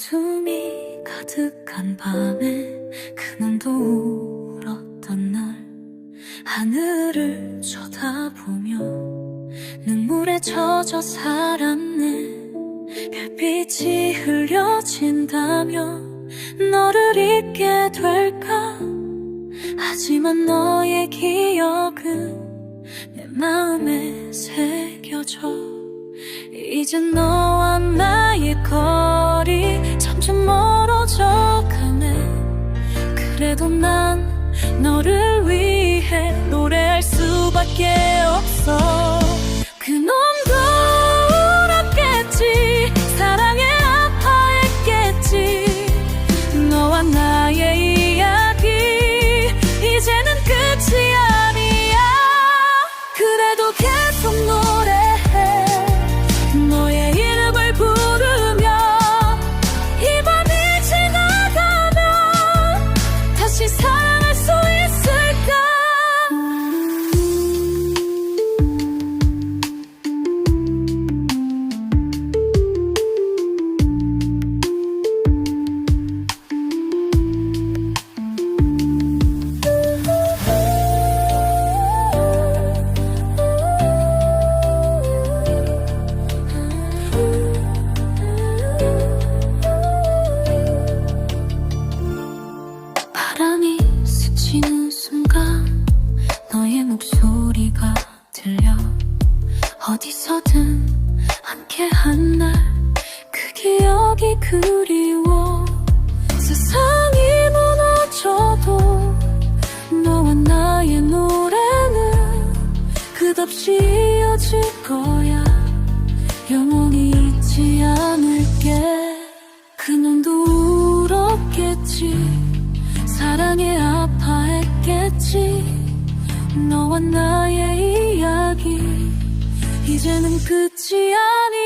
어둠이 가득한 밤에 그는 또 울었던 날 하늘을 쳐다보며 눈물에 젖어 살았네. 별빛이 흘려진다면 너를 잊게 될까? 하지만 너의 기억은 내 마음에 새겨져. 이젠 너와 나의 거 그래도 난 너를 위해 노래할 수밖에 없어. 그놈도 울었겠지 사랑에 아파했겠지. 너와 나의 이야기 이제는 끝이 아니야. 그래도 계속 노 목소리가 들려. 어디서든 함께한 날 그 기억이 그리워. 세상이 무너져도 너와 나의 노래는 끝없이 이어질 거야 너와 나의 이야기. 이제는 끝이 아니야